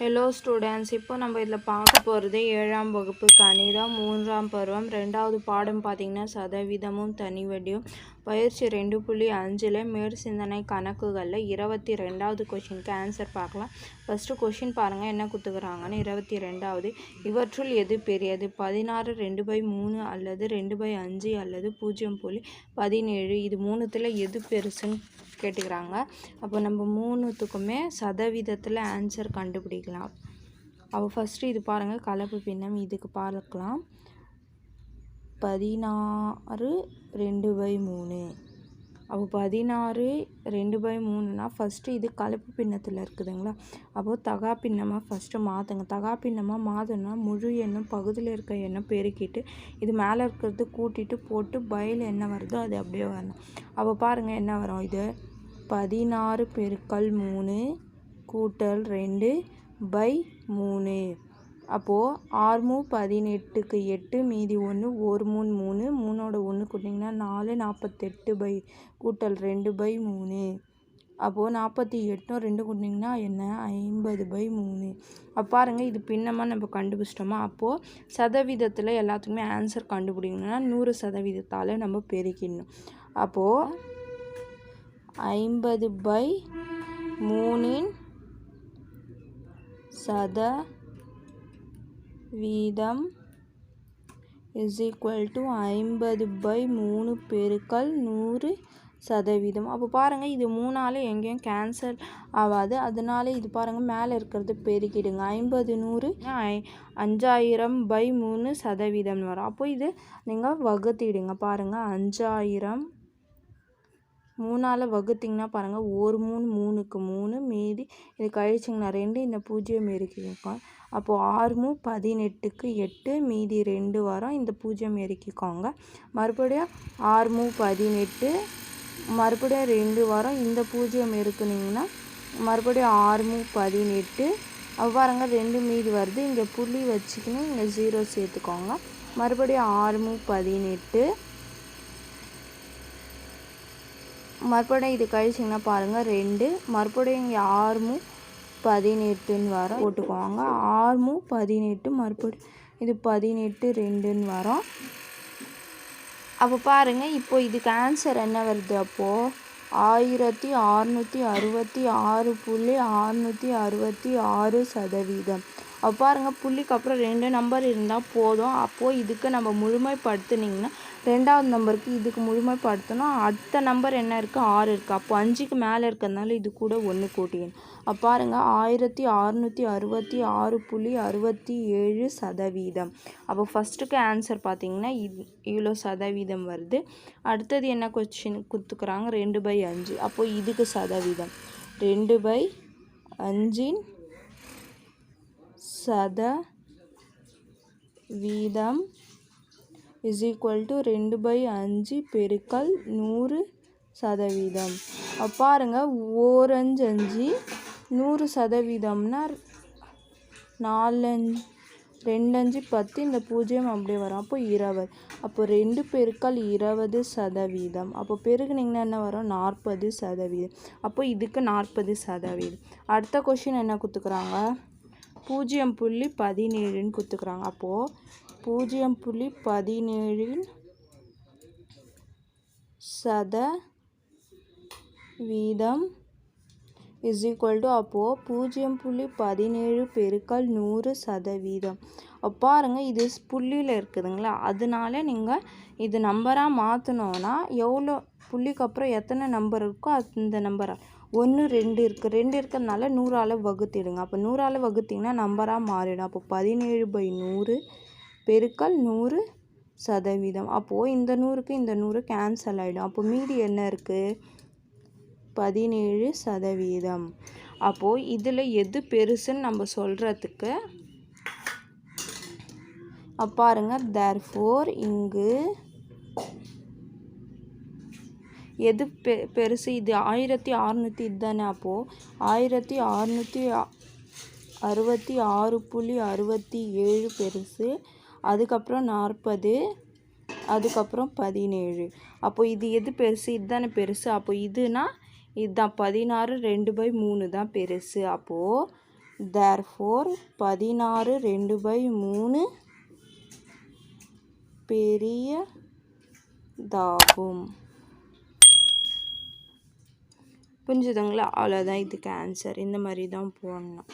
Hello students இப்போ நம்ம இதில் பார்க்க போகிறது ஏழாம் வகுப்பு கணிதம் மூன்றாம் பருவம் ரெண்டாவது பாடம் பார்த்திங்கன்னா சதவீதமும் தனிவடியும் பயிற்சி ரெண்டு புள்ளி அஞ்சில் மேற் சிந்தனை கணக்குகளில் இருபத்தி ரெண்டாவது கொஷினுக்கு ஆன்சர் பார்க்கலாம். ஃபஸ்ட்டு கொஷின் பாருங்கள் என்ன கொடுத்துக்கிறாங்கன்னு இருபத்தி ரெண்டாவது இவற்றுள் எது பெரியது? பதினாறு ரெண்டு பை மூணு அல்லது ரெண்டு பை அஞ்சு அல்லது பூஜ்ஜியம் புள்ளி பதினேழு. இது மூணுத்தில் எது பெருசுன்னு கேட்டுக்கிறாங்க. அப்போ நம்ம மூணுத்துக்குமே சதவீதத்தில் ஆன்சர் கண்டுபிடிக்கலாம். அப்போ ஃபஸ்ட்டு இது பாருங்கள் கலப்பு பின்னம் இதுக்கு பார்க்கலாம். பதினாறு ரெண்டு பை மூணு. அப்போ பதினாறு ரெண்டு பை மூணுனா ஃபஸ்ட்டு இது கலப்பு பின்னத்தில் இருக்குதுங்களா? அப்போது தகா பின்னமாக ஃபஸ்ட்டு மாற்றுங்க தகா பின்னமாக மாற்றணும்னா முழு எண்ணும் பகுதியில் இருக்க எண்ணம் பெருக்கிட்டு இது மேலே இருக்கிறது கூட்டிட்டு போட்டு பயில் என்ன வருதோ அது அப்படியே வரணும். அப்போ பாருங்கள் என்ன வரும் இது? பதினாறு பெருக்கல் மூணு கூட்டல் ரெண்டு பை மூணு. அப்போது ஆறு பதினெட்டுக்கு எட்டு மீதி ஒன்று ஒரு மூணு மூணு மூணோட ஒன்று கூட்டிங்கன்னா நாலு நாற்பத்தெட்டு பை கூட்டல் ரெண்டு பை மூணு. அப்போது நாற்பத்தி எட்டும் ரெண்டு கூட்டிங்கன்னா என்ன? ஐம்பது பை மூணு. அப்போ பாருங்கள் இது பின்னமாக நம்ம கண்டுபிடிச்சிட்டோமா? அப்போது சதவீதத்தில் எல்லாத்துக்குமே ஆன்சர் கண்டுபிடிக்கணும்னா நூறு சதவீதத்தால் நம்ம பெருக்கிடணும். அப்போது ஐம்பது பை மூணின் சத வீதம் இஸ் ஈக்குவல் டு ஐம்பது பை மூணு பெருக்கல் நூறு சதவீதம். அப்போ பாருங்கள் இது மூணால் எங்கேயும் கேன்சல் ஆகாது. அதனால இது பாருங்கள் மேலே இருக்கிறது பெருக்கிடுங்க. ஐம்பது நூறு அஞ்சாயிரம் பை மூணு சதவீதம்னு வரும். அப்போ இது நீங்கள் வகுத்திடுங்க பாருங்கள் அஞ்சாயிரம் மூணால் வகுத்திங்கன்னா பாருங்கள் ஒரு மூணு மூணுக்கு மூணு மீதி. இது கழிச்சிங்கன்னா ரெண்டு இந்த பூஜ்ஜியம் இறக்கிக்கோங்க அப்போது ஆறு மூ பதினெட்டுக்கு எட்டு மீதி ரெண்டு வரும். இந்த பூஜ்ஜியம் இறக்கிக்கோங்க மறுபடியும் ஆறு மூ பதினெட்டு மறுபடியும் ரெண்டு வாரம். இந்த பூஜ்ஜியம் இருக்குனிங்கன்னா மறுபடியும் ஆறு மூ பதினெட்டு. பாருங்க ரெண்டு மீதி வருது. இங்கே புள்ளி வச்சுக்கணும் இங்கே ஜீரோ சேர்த்துக்கோங்க. மறுபடியும் ஆறு மூ பதினெட்டு. மறுபடியும் இது கழிச்சிங்கன்னா பாருங்கள் ரெண்டு. மறுபடியும் இங்கே ஆறுமும் பதினெட்டுன்னு வரும். போட்டுக்குவாங்க ஆறுமும் பதினெட்டு மறுபடியும் இது பதினெட்டு ரெண்டுன்னு வரும். அப்போ பாருங்கள் இப்போ இதுக்கு ஆன்சர் என்ன வருது அப்போது ஆயிரத்தி அறுநூற்றி அறுபத்தி ஆறு புள்ளி அறுநூற்றி அறுபத்தி ஆறு சதவீதம். அப்போ பாருங்கள் புள்ளிக்கு அப்புறம் ரெண்டு நம்பர் இருந்தால் போதும். அப்போது இதுக்கு நம்ம முழுமைப்படுத்துனிங்கன்னா ரெண்டாவது நம்பருக்கு இதுக்கு முழுமைப்படுத்தணும். அடுத்த நம்பர் என்ன இருக்குது ஆறு இருக்குது அப்போ அஞ்சுக்கு மேலே இருக்கிறதுனால இது கூட ஒன்று கூட்டிக்கணும். அப்போ பாருங்கள் ஆயிரத்தி அறநூற்றி அறுபத்தி ஆறு புள்ளி அறுபத்தி ஏழு சதவீதம். அப்போ ஃபஸ்ட்டுக்கு ஆன்சர் பார்த்திங்கன்னா இது இவ்வளோ சதவீதம் வருது. அடுத்தது என்ன கொஸ்டின் கொடுத்துக்குறாங்க? ரெண்டு பை அஞ்சு. அப்போது இதுக்கு சதவீதம். ரெண்டு பை அஞ்சின் சத வீதம் இஸ் ஈக்குவல் டு ரெண்டு பை அஞ்சு பெருக்கல் நூறு சதவீதம். பாருங்கள் ஓரஞ்சு அஞ்சு நூறு சதவீதம்னா நாலஞ்சு ரெண்டஞ்சு பத்து இந்த பூஜ்ஜியம் அப்படியே வரும். அப்போ இருபது. அப்போ ரெண்டு பெருக்கள் இருபது சதவீதம். அப்போ பெருகுனிங்கன்னா என்ன வரும்? நாற்பது சதவீதம். அப்போ இதுக்கு நாற்பது சதவீதம். அடுத்த கொஷின் என்ன கொடுத்துக்குறாங்க? பூஜ்ஜியம் புள்ளி பதினேழுன்னு கொடுத்துக்குறாங்க அப்போது பூஜ்ஜியம் புள்ளி பதினேழின் சத வீதம் இஸ் ஈக்குவல் டு அப்போது பூஜ்ஜியம் புள்ளி பதினேழு பெருக்கல் நூறு சதவீதம். பாருங்கள் இது புள்ளியில் இருக்குதுங்களா? அதனால நீங்கள் இது நம்பராக மாற்றினோன்னா எவ்வளோ புள்ளிக்கு அப்புறம் எத்தனை நம்பர் இருக்கோ அந்த நம்பரை ஒன்று ரெண்டு இருக்குது ரெண்டு இருக்கிறதுனால நூறால் வகுத்திடுங்க. அப்போ நூறால் வகுத்திங்கன்னா நம்பராக மாறிடும். அப்போ பதினேழு பை நூறு பெருக்கல் நூறு சதவீதம். அப்போது இந்த நூறுக்கு இந்த நூறு கேன்சல் ஆகிடும் அப்போ மீதி என்ன இருக்குது பதினேழு சதவீதம். அப்போது இதில் எது பெருசுன்னு நம்ம சொல்கிறதுக்கு பாருங்கள் தேர் ஃபோர் இங்கு எது பெ பெருசு? இது ஆயிரத்தி அறநூற்றி இதுதானே அப்போது ஆயிரத்தி அறநூற்றி அறுபத்தி ஆறு புள்ளி அறுபத்தி ஏழு பெருசு. அதுக்கப்புறம் நாற்பது அதுக்கப்புறம் பதினேழு. அப்போ இது எது பெருசு? இதுதானே பெருசு. அப்போ இதுனா இதுதான். பதினாறு ரெண்டு பை மூணு தான் பெருசு. அப்போது தேர் ஃபோர் பதினாறு ரெண்டு பை மூணு பெரியதாகும். புரிஞ்சுதுங்களா? அவ்வளோதான் இதுக்கு ஆன்சர் இந்த மாதிரி தான் போடணும்.